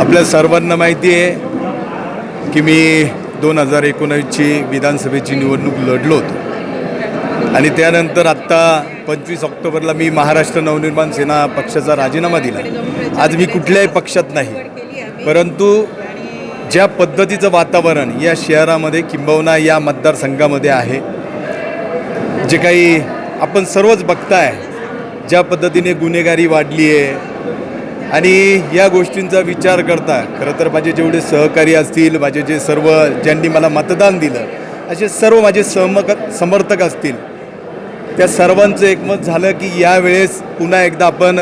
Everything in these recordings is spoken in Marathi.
आपल्या सर्वांना माहिती आहे की मी दोन हजार एकोणावीसची विधानसभेची निवडणूक लढलो होतो. आणि त्यानंतर आत्ता पंचवीस ऑक्टोबरला मी महाराष्ट्र नवनिर्माण सेना पक्षाचा राजीनामा दिला. आज मी कुठल्याही पक्षात नाही. परंतु ज्या पद्धतीचं वातावरण या शहरामध्ये किंबहुना या मतदारसंघामध्ये आहे जे काही आपण सर्वच बघताय ज्या पद्धतीने गुन्हेगारी वाढली आहे आणि या गोष्टींचा विचार करता खरं तर माझे जेवढे सहकारी असतील माझे जे सर्व ज्यांनी मला मतदान दिलं असे सर्व माझे सहमक समर्थक असतील त्या सर्वांचं एकमत झालं की यावेळेस पुन्हा एकदा आपण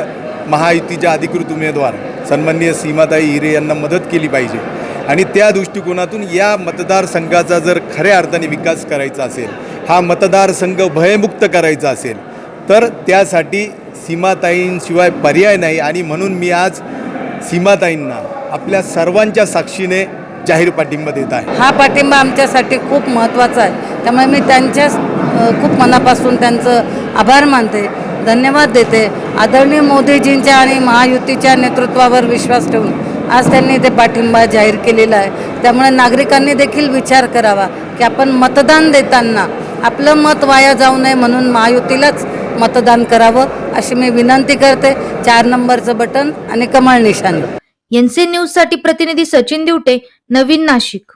महायुतीच्या अधिकृत उमेदवार सन्माननीय सीमाताई हिरे यांना मदत केली पाहिजे. आणि त्या दृष्टिकोनातून या मतदारसंघाचा जर खऱ्या अर्थाने विकास करायचा असेल हा मतदारसंघ भयमुक्त करायचा असेल तर त्यासाठी सीमाताईंशिवाय पर्याय नाही आणि म्हणून मी आज सीमाताईंना आपल्या सर्वांच्या साक्षीने जाहीर पाठिंबा देत आहे. हा पाठिंबा आमच्यासाठी खूप महत्त्वाचा आहे. त्यामुळे मी त्यांच्या खूप मनापासून त्यांचं आभार मानते धन्यवाद देते. आदरणीय मोदीजींच्या आणि महायुतीच्या नेतृत्वावर विश्वास ठेवून आज त्यांनी ते पाठिंबा जाहीर केलेला आहे. त्यामुळे नागरिकांनी देखील विचार करावा की आपण मतदान देताना आपलं मत वाया जाऊ नये म्हणून महायुतीलाच मतदान करावं अशी मी विनंती करते. चार नंबरचं बटन आणि कमळ निशाणी. एनसी न्यूजसाठी प्रतिनिधी सचिन दिवटे नवीन नाशिक.